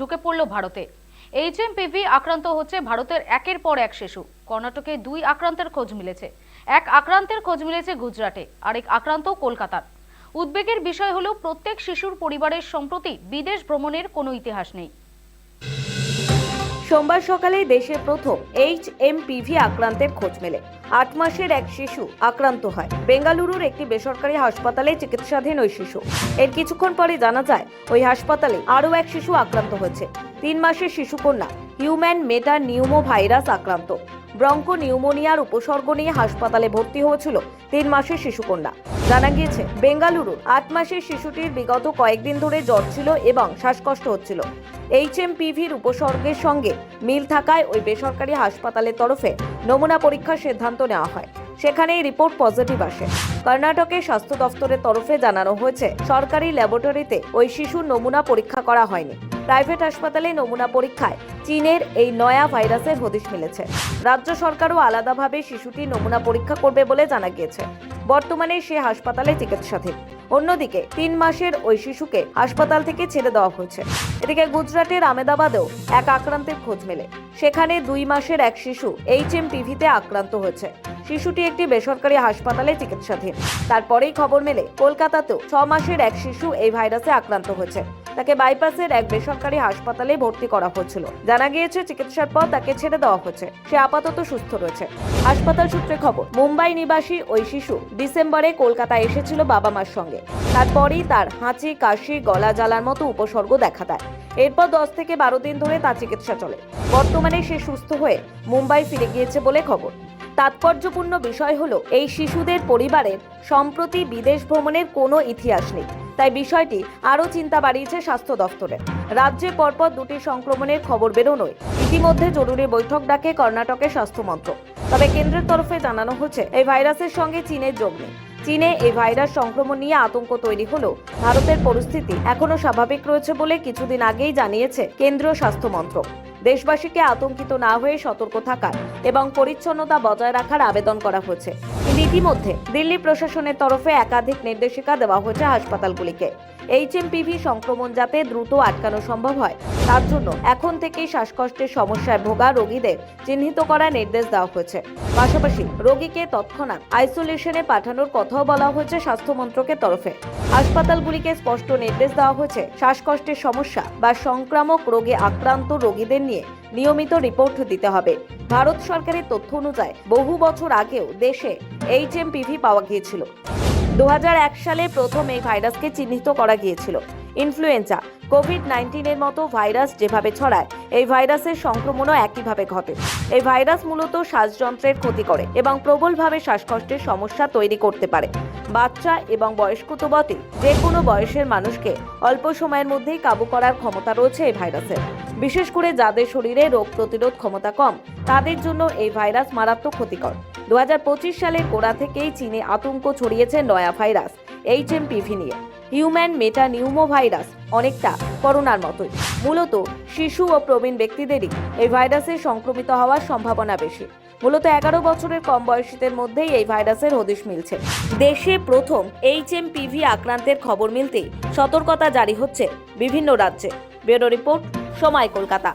ঢুকে পড়ল ভারতে। এইচএমপিভি আক্রান্ত হচ্ছে ভারতের একের পর এক শিশু। কর্ণাটকে দুই আক্রান্তের খোঁজ মিলেছে। এক আক্রান্তের খোঁজ মিলেছে গুজরাটে, আরেক আক্রান্ত কলকাতার। উদ্বেগের বিষয় হলো, প্রত্যেক শিশুর পরিবারের সম্প্রতি বিদেশ ভ্রমণের কোনো ইতিহাস নেই। সোমবার সকালে দেশে প্রথম এইচ এম পিভি আক্রান্তের খোঁজ মেলে। আট মাসের এক শিশু আক্রান্ত হয়। বেঙ্গালুরুর একটি বেসরকারি হাসপাতালে চিকিৎসাধীন ওই শিশু। এর কিছুক্ষণ পরে জানা যায়, ওই হাসপাতালে আরও এক শিশু আক্রান্ত হয়েছে। তিন মাসের শিশুকন্যা হিউম্যান মেটা নিউমো ভাইরাস আক্রান্ত। ব্রঙ্কো নিউমোনিয়ার উপসর্গ নিয়ে হাসপাতালে ভর্তি হয়েছিল তিন মাসের শিশুকন্যা। জানা গিয়েছে বেঙ্গালুরু আট মাসের শিশুটির বিগত কয়েকদিন ধরে জ্বর ছিল এবং শ্বাসকষ্ট হচ্ছিল। এইচ এম পিভির উপসর্গের সঙ্গে মিল থাকায় ওই বেসরকারি হাসপাতালের তরফে নমুনা পরীক্ষার সিদ্ধান্ত নেওয়া হয়। সেখানেই রিপোর্ট পজিটিভ আসে। কর্ণাটকে স্বাস্থ্য দফতরের তরফে জানানো হয়েছে, সরকারি ল্যাবরেটরিতে ওই শিশুর নমুনা পরীক্ষা করা হয়নি। প্রাইভেট হাসপাতালে নমুনা পরীক্ষায় চীনের এই নয়া ভাইরাসের হদিশ মিলেছে। রাজ্য সরকারও আলাদাভাবে শিশুটি নমুনা পরীক্ষা করবে বলে জানা গিয়েছে। বর্তমানে সে হাসপাতালে চিকিৎসাধীন। অন্যদিকে তিন মাসের ওই শিশুকে হাসপাতাল থেকে ছেড়ে দেওয়া হয়েছে। এদিকে গুজরাটের আমেদাবাদেও এক আক্রান্তের খোঁজ মেলে। সেখানে দুই মাসের এক শিশু এইচ এম টিভিতে আক্রান্ত হয়েছে। শিশুটি একটি বেসরকারি হাসপাতালে চিকিৎসাধীন। তারপরেই খবর মেলে, কলকাতাতেও ছ মাসের এক শিশু এই ভাইরাসে আক্রান্ত হয়েছে। তাকে বাইপাসের এক বেসরকারি হাসপাতালে ভর্তি করা হয়েছিল জানা গিয়েছে চিকিৎসার পর তাকে ছেড়ে দেওয়া হয়েছে সে আপাতত সুস্থ রয়েছে। হাসপাতাল সূত্রে খবর, মুম্বাই নিবাসী ওই শিশু ডিসেম্বরে কলকাতায় এসেছিল বাবা মার সঙ্গে। তারপরেই তার হাঁচি, কাশি, গলা জ্বালার মতো উপসর্গ দেখা দেয়। এরপর দশ থেকে বারো দিন ধরে তার চিকিৎসা চলে। বর্তমানে সে সুস্থ হয়ে মুম্বাই ফিরে গিয়েছে বলে খবর। তাৎপর্যপূর্ণ বিষয় হলো, এই শিশুদের পরিবারের সম্প্রতি বিদেশ ভ্রমণের কোনো ইতিহাস নেই। তাই বিষয়টি আরও চিন্তা বাড়িয়েছে স্বাস্থ্য দফতরে। রাজ্যে পরপর দুটি সংক্রমণের খবর বেরোনোয় ইতিমধ্যে জরুরি বৈঠক ডাকে কর্ণাটকের স্বাস্থ্য মন্ত্রক। তবে কেন্দ্রের তরফে জানানো হচ্ছে, এই ভাইরাসের সঙ্গে চীনের যোগ নেই। চীনে এই ভাইরাস সংক্রমণ নিয়ে আতঙ্ক তৈরি হলেও ভারতের পরিস্থিতি এখনও স্বাভাবিক রয়েছে বলে কিছুদিন আগেই জানিয়েছে কেন্দ্রীয় স্বাস্থ্য মন্ত্রক। দেশবাসীকে আতঙ্কিত না হয়ে সতর্ক থাকার এবং পরিচ্ছন্নতা বজায় রাখার আবেদন করা হয়েছে। ইতিমধ্যে দিল্লি প্রশাসনের তরফে একাধিক নির্দেশিকা দেওয়া হয়েছে হাসপাতালগুলিকে। এইচএমপিভি সংক্রমণ যাতে দ্রুত আটকানো সম্ভব হয়, তার জন্য এখন থেকেই শ্বাসকষ্টের সমস্যায় ভোগা রোগীদের চিহ্নিত করার নির্দেশ দেওয়া হয়েছে। পাশাপাশি রোগীকে তৎক্ষণাৎ আইসোলেশনে পাঠানোর কথাও বলা হয়েছে স্বাস্থ্য মন্ত্রকের তরফে। হাসপাতালগুলিকে স্পষ্ট নির্দেশ দেওয়া হয়েছে শ্বাসকষ্টের সমস্যা বা সংক্রামক রোগে আক্রান্ত রোগীদের নিয়ে নিয়মিত রিপোর্ট দিতে হবে। ভারত সরকারের তথ্য অনুযায়ী বহু বছর আগেও দেশে এইচএমপিভি পাওয়া গিয়েছিল। দু হাজার এক সালে প্রথম এই ভাইরাসকে চিহ্নিত করা গিয়েছিল। ইনফ্লুয়েঞ্জা, কোভিড নাইন্টিনের মতো ভাইরাস যেভাবে ছড়ায়, এই ভাইরাসের সংক্রমণও একইভাবে ঘটে। এই ভাইরাস মূলত শ্বাসযন্ত্রের ক্ষতি করে এবং প্রবলভাবে শ্বাসকষ্টের সমস্যা তৈরি করতে পারে। বাচ্চা এবং বয়স্ক তো বটে যে কোনো বয়সের মানুষকে অল্প সময়ের মধ্যেই কাবু করার ক্ষমতা রয়েছে এই ভাইরাসের বিশেষ করে যাদের শরীরে রোগ প্রতিরোধ ক্ষমতা কম, তাদের জন্য এই ভাইরাস মারাত্মক ক্ষতিকর। দু সালের গোড়া থেকেই চীনে আতঙ্ক ছড়িয়েছে নয়া ভাইরাস এইচএমপিভি নিয়ে হিউম্যান মেটা নিউমো ভাইরাস অনেকটা করোনার মতোই। মূলত শিশু ও প্রবীণ ব্যক্তিদেরই এই ভাইরাসে সংক্রমিত হওয়ার সম্ভাবনা বেশি। মূলত এগারো বছরের কম বয়সীদের মধ্যেই এই ভাইরাসের হদিশ মিলছে। দেশে প্রথম এইচ এম পিভি আক্রান্তের খবর মিলতেই সতর্কতা জারি হচ্ছে বিভিন্ন রাজ্যে। ব্যুরো রিপোর্ট, সময় কলকাতা।